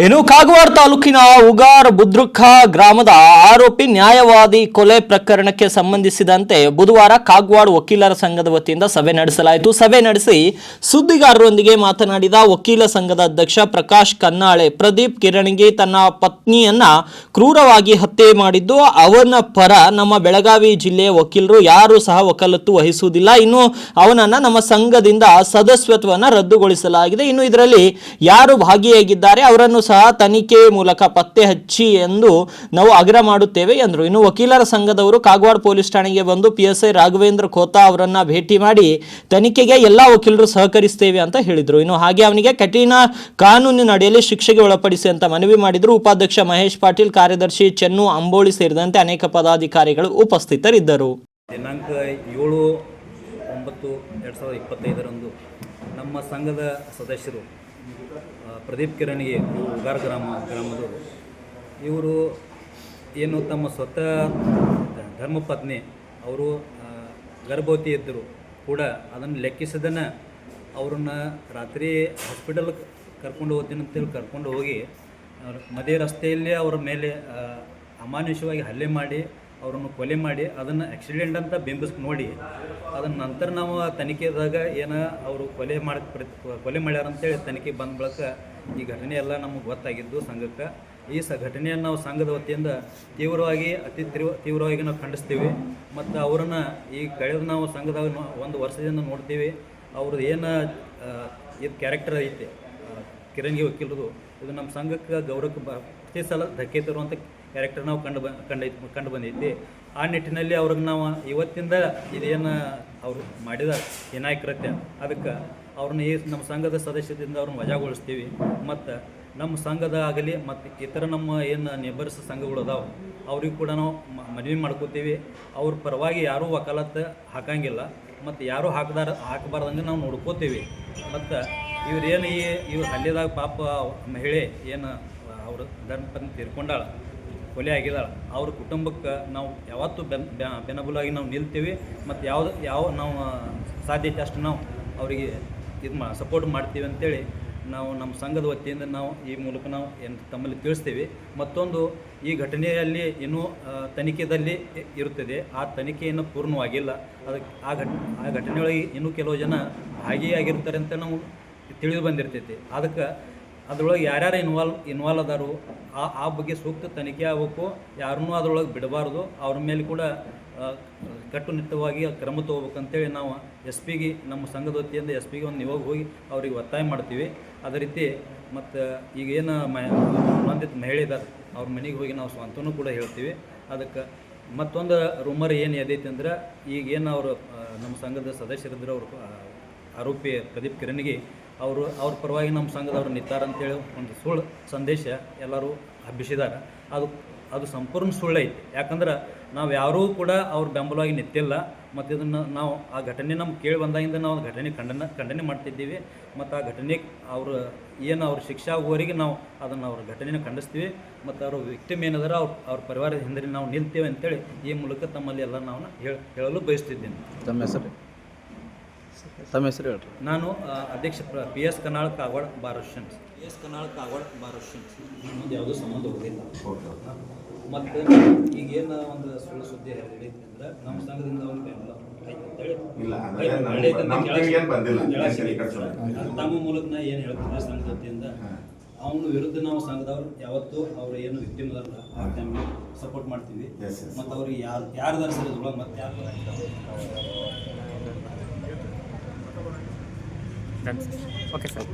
ಇನ್ನು ಕಾಗವಾಡ ತಾಲೂಕಿನ ಉಗಾರ್ ಬುದ್ರುಖ ಗ್ರಾಮದ ಆರೋಪಿ ನ್ಯಾಯವಾದಿ ಕೊಲೆ ಪ್ರಕರಣಕ್ಕೆ ಸಂಬಂಧಿಸಿದಂತೆ ಬುಧವಾರ ಕಾಗವಾಡ ವಕೀಲರ ಸಂಘದ ವತಿಯಿಂದ ಸಭೆ ನಡೆಸಲಾಯಿತು. ಸಭೆ ನಡೆಸಿ ಸುದ್ದಿಗಾರರೊಂದಿಗೆ ಮಾತನಾಡಿದ ವಕೀಲ ಸಂಘದ ಅಧ್ಯಕ್ಷ ಪ್ರಕಾಶ್ ಕನ್ನಾಳೆ, ಪ್ರದೀಪ್ ಕಿರಣಿಗೆ ತನ್ನ ಪತ್ನಿಯನ್ನ ಕ್ರೂರವಾಗಿ ಹತ್ಯೆ ಮಾಡಿದ್ದು, ಅವನ ಪರ ನಮ್ಮ ಬೆಳಗಾವಿ ಜಿಲ್ಲೆಯ ವಕೀಲರು ಯಾರು ಸಹ ವಕಾಲತ್ತು ವಹಿಸುವುದಿಲ್ಲ. ಇನ್ನು ಅವನನ್ನ ನಮ್ಮ ಸಂಘದಿಂದ ಸದಸ್ಯತ್ವವನ್ನು ರದ್ದುಗೊಳಿಸಲಾಗಿದೆ. ಇನ್ನು ಇದರಲ್ಲಿ ಯಾರು ಭಾಗಿಯಾಗಿದ್ದಾರೆ, ಅವರನ್ನು ಸಹ ತನಿಖೆ ಮೂಲಕ ಪತ್ತೆ ಹಚ್ಚಿ ಎಂದು ನಾವು ಆಗ್ರಹ ಮಾಡುತ್ತೇವೆ ಎಂದರು. ಇನ್ನು ವಕೀಲರ ಸಂಘದವರು ಕಾಗವಾಡ ಪೊಲೀಸ್ ಠಾಣೆಗೆ ಬಂದು P S I Raghavendra Khota ಅವರನ್ನ ಭೇಟಿ ಮಾಡಿ ತನಿಖೆಗೆ ಎಲ್ಲಾ ವಕೀಲರು ಸಹಕರಿಸ್ತೇವೆ ಅಂತ ಹೇಳಿದರು. ಇನ್ನು ಹಾಗೆ ಅವನಿಗೆ ಕಠಿಣ ಕಾನೂನಿನ ಅಡಿಯಲ್ಲಿ ಶಿಕ್ಷೆಗೆ ಒಳಪಡಿಸಿ ಅಂತ ಮನವಿ ಮಾಡಿದರು. ಉಪಾಧ್ಯಕ್ಷ ಮಹೇಶ್ ಪಾಟೀಲ್, ಕಾರ್ಯದರ್ಶಿ ಚೆನ್ನು ಅಂಬೋಳಿ ಸೇರಿದಂತೆ ಅನೇಕ ಪದಾಧಿಕಾರಿಗಳು ಉಪಸ್ಥಿತರಿದ್ದರು. ದಿನಾಂಕ ಏಳು ಒಂಬತ್ತು ಎರಡು ಸಾವಿರದ ಇಪ್ಪತ್ತೈದರಂದು ನಮ್ಮ ಸಂಘದ ಸದಸ್ಯರು ಪ್ರದೀಪ್ ಕಿರಣಿಗೆ ಉಗಾರ್ ಗ್ರಾಮ, ಗ್ರಾಮದವರು. ಇವರು ಏನು ತಮ್ಮ ಸ್ವತಃ ಧರ್ಮಪತ್ನಿ, ಅವರು ಗರ್ಭವತಿ ಇದ್ದರು ಕೂಡ ಅದನ್ನು ಲೆಕ್ಕಿಸದನ ಅವ್ರನ್ನ ರಾತ್ರಿ ಹಾಸ್ಪಿಟಲ್ ಕರ್ಕೊಂಡು ಹೋಗ್ತೀನಿ ಅಂತೇಳಿ ಕರ್ಕೊಂಡು ಹೋಗಿ ಮಧ್ಯೆ ರಸ್ತೆಯಲ್ಲಿ ಅವರ ಮೇಲೆ ಅಮಾನುಷವಾಗಿ ಹಲ್ಲೆ ಮಾಡಿ ಅವರನ್ನು ಕೊಲೆ ಮಾಡಿ ಅದನ್ನು ಆಕ್ಸಿಡೆಂಟ್ ಅಂತ ಬಿಂಬಿಸ್ ನೋಡಿ ಅದನ್ನ ನಂತರ ನಾವು ತನಿಖೆದಾಗ ಏನು ಅವರು ಕೊಲೆ ಮಾಡಿ ಕೊಲೆ ಮಾಡ್ಯಾರ ಅಂತೇಳಿ ತನಿಖೆ ಬಂದ ಬಳಿಕ ಈ ಘಟನೆ ಎಲ್ಲ ನಮಗೆ ಗೊತ್ತಾಗಿದ್ದು ಸಂಘಕ್ಕೆ. ಈ ಸ ಘಟನೆಯನ್ನು ನಾವು ಸಂಘದ ವತಿಯಿಂದ ತೀವ್ರವಾಗಿ ಅತಿ ತೀವ್ರ ತೀವ್ರವಾಗಿ ನಾವು ಖಂಡಿಸ್ತೀವಿ. ಮತ್ತು ಅವರನ್ನು ಈ ಕಳೆದ ನಾವು ಸಂಘದಾಗ ಒಂದು ವರ್ಷದಿಂದ ನೋಡ್ತೀವಿ. ಅವ್ರದ್ದು ಏನು ಇದು ಕ್ಯಾರೆಕ್ಟರ್ ಐತೆ ಕಿರಣ್ಗೆ ಕಿರಂಗಿ ವಕೀಲರು ಇದು ನಮ್ಮ ಸಂಘಕ್ಕೆ ಗೌರವಕ್ಕೆ ಬ, ಪ್ರತಿ ಸಲ ಧಕ್ಕೆ ತರುವಂಥ ಕ್ಯಾರೆಕ್ಟರ್ ನಾವು ಕಂಡು ಬ, ಕಂಡು ಕಂಡು ಬಂದೈತಿ. ಆ ನಿಟ್ಟಿನಲ್ಲಿ ಅವ್ರಿಗೆ ನಾವು ಇವತ್ತಿಂದ ಇದೇನು ಅವರು ಮಾಡಿದ ಏನಾಯ ಅದಕ್ಕೆ ಅವ್ರನ್ನ ಈ ನಮ್ಮ ಸಂಘದ ಸದಸ್ಯದಿಂದ ಅವ್ರನ್ನ ವಜಾಗೊಳಿಸ್ತೀವಿ. ಮತ್ತು ನಮ್ಮ ಸಂಘದ ಆಗಲಿ ಮತ್ತು ಇತರ ನಮ್ಮ ಏನು ನೇಬರ್ಸ್ ಸಂಘಗಳು ಅದಾವೆ, ಅವ್ರಿಗೆ ಕೂಡ ನಾವು ಮನವಿ ಮಾಡ್ಕೋತೀವಿ. ಅವ್ರ ಪರವಾಗಿ ಯಾರೂ ವಕಾಲತ್ತು ಹಾಕಂಗಿಲ್ಲ. ಮತ್ತು ಯಾರೂ ಹಾಕದಾರ, ಹಾಕಬಾರ್ದಂಗೆ ನಾವು ನೋಡ್ಕೋತೀವಿ. ಮತ್ತು ಇವ್ರು ಏನು ಈ ಇವ್ರು ಹಲ್ಲೆದಾಗ ಪಾಪ ಮಹಿಳೆ ಏನು ಅವರು ಧರ್ಮಪತ್ನಿ ತೀರ್ಕೊಂಡಾಳ, ಕೊಲೆ ಆಗಿದಾಳ. ಅವ್ರ ಕುಟುಂಬಕ್ಕೆ ನಾವು ಯಾವತ್ತೂ ಬೆನ್ ಬೆನಬುಲಾಗಿ ನಾವು ನಿಲ್ತೀವಿ. ಮತ್ತು ಯಾವ್ದು ಯಾವ ನಾವು ಸಾಧ್ಯತೆ ಅಷ್ಟು ನಾವು ಅವರಿಗೆ ಇದು ಮಾ ಸಪೋರ್ಟ್ ಮಾಡ್ತೀವಿ ಅಂತೇಳಿ ನಾವು ನಮ್ಮ ಸಂಘದ ವತಿಯಿಂದ ನಾವು ಈ ಮೂಲಕ ನಾವು ಏನು ತಮ್ಮಲ್ಲಿ ತಿಳಿಸ್ತೀವಿ. ಮತ್ತೊಂದು, ಈ ಘಟನೆಯಲ್ಲಿ ಇನ್ನೂ ತನಿಖೆಯಲ್ಲಿ ಇರುತ್ತದೆ. ಆ ತನಿಖೆ ಇನ್ನೂ ಪೂರ್ಣವಾಗಿಲ್ಲ. ಅದಕ್ಕೆ ಆ ಘಟ ಆ ಘಟನೆಯೊಳಗೆ ಇನ್ನೂ ಕೆಲವು ಜನ ಭಾಗಿಯಾಗಿರ್ತಾರೆ ಅಂತ ನಾವು ತಿಳಿದು ಬಂದಿರ್ತೈತಿ. ಅದಕ್ಕೆ ಅದ್ರೊಳಗೆ ಯಾರ್ಯಾರು ಇನ್ವಾಲ್ವ್ ಇನ್ವಾಲ್ವ್ ಅದಾರು ಆ ಆ ಬಗ್ಗೆ ಸೂಕ್ತ ತನಿಖೆ ಆಗಬೇಕು. ಯಾರನ್ನೂ ಅದರೊಳಗೆ ಬಿಡಬಾರ್ದು. ಅವ್ರ ಮೇಲೆ ಕೂಡ ಕಟ್ಟುನಿಟ್ಟವಾಗಿ ಕ್ರಮ ತಗೋಬೇಕಂತೇಳಿ ನಾವು ಎಸ್ ಪಿಗೆ ನಮ್ಮ ಸಂಘದ ವತಿಯಿಂದ ಎಸ್ ಪಿಗೆ ಒಂದು ನಿಯೋಗ ಹೋಗಿ ಅವ್ರಿಗೆ ಒತ್ತಾಯ ಮಾಡ್ತೀವಿ. ಅದೇ ರೀತಿ ಮತ್ತು ಈಗ ಏನು ಸಂಬಂಧಿತ ಮಹಿಳೆ ಇದ್ದಾರೆ ಅವ್ರ ಮನೆಗೆ ಹೋಗಿ ನಾವು ಸ್ವಂತನೂ ಕೂಡ ಹೇಳ್ತೀವಿ. ಅದಕ್ಕೆ ಮತ್ತೊಂದು ರೂಮರ್ ಏನು ಎದೈತಿ ಅಂದ್ರೆ ಈಗ ಏನು ಅವರು ನಮ್ಮ ಸಂಘದ ಸದಸ್ಯರಿದ್ದರು ಅವರು ಆರೋಪಿ ಪ್ರದೀಪ್ ಕಿರಣಿಗೆ ಅವರು, ಅವ್ರ ಪರವಾಗಿ ನಮ್ಮ ಸಂಘದವ್ರು ನಿಂತಾರ ಅಂತೇಳಿ ಒಂದು ಸುಳ್ಳು ಸಂದೇಶ ಎಲ್ಲರೂ ಹಬ್ಬಿಸಿದ್ದಾರೆ ಅದು ಅದು ಸಂಪೂರ್ಣ ಸುಳ್ಳು ಐತಿ. ಯಾಕಂದ್ರೆ ನಾವು ಯಾರೂ ಕೂಡ ಅವ್ರ ಬೆಂಬಲವಾಗಿ ನಿಂತಿಲ್ಲ. ಮತ್ತು ಇದನ್ನು ನಾವು, ಆ ಘಟನೆ ನಮ್ಗೆ ಕೇಳಿ ಬಂದಾಗಿಂದ ನಾವು ಘಟನೆ ಖಂಡನ, ಖಂಡನೆ ಮಾಡ್ತಿದ್ದೀವಿ. ಮತ್ತು ಆ ಘಟನೆ ಅವರು, ಏನು ಅವ್ರ ಶಿಕ್ಷೆ ಆಗುವವರೆಗೆ ನಾವು ಅದನ್ನು ಅವ್ರ ಘಟನೆನ ಖಂಡಿಸ್ತೀವಿ. ಮತ್ತು ಅವ್ರ ವಿಕ್ಟಿಮ್ ಏನಾದರೂ ಅವ್ರ ಅವ್ರ ಪರಿವಾರದ ಹಿಂದೆ ನಾವು ನಿಲ್ತೇವೆ ಅಂತೇಳಿ ಈ ಮೂಲಕ ತಮ್ಮಲ್ಲಿ ಎಲ್ಲ ನಾವು ಹೇಳ, ಹೇಳಲು ಬಯಸ್ತಿದ್ದೇನೆ. ತಮ್ಮ ಹೆಸರು? ತಮ್ಮ ಹೆಸರು ಹೇಳ್ರಿ. ನಾನು ಅಧ್ಯಕ್ಷ P S Kanal Kagwad bar associations P S Kanal Kagwad bar ಇನ್ನೊಂದು ಯಾವುದೋ ಸಂಬಂಧ ಹೋಗಿಲ್ಲ ಮತ್ತು ಈಗೇನು ಒಂದು ಸುಳ್ಳು ಸುದ್ದಿ ಹೇಳಿದೆ ಅಂದ್ರೆ ನಮ್ಮ ಸಂಘದಿಂದ ಒಂದು ಬೆಂಬಲ ತಮ್ಮ ಮೂಲಕ ನಾ ಏನು ಹೇಳ್ತೀನಿ ಸಂಘದ ವತಿಯಿಂದ ಅವನ ವಿರುದ್ಧ ನಾವು ಸಂಘದವ್ರು ಯಾವತ್ತೂ ಅವ್ರು ಏನು ವಿಕ್ಟಿಮ್ ಅದಾರಲ್ಲ ಆ ಟೈಮ್ಗೆ ಸಪೋರ್ಟ್ ಮಾಡ್ತೀವಿ. ಮತ್ತು ಅವ್ರಿಗೆ ಯಾರು ಯಾರ್ದಾರ ಸರಿ ಮತ್ತೆ ಯಾರು ಓಕೆ ಸರ್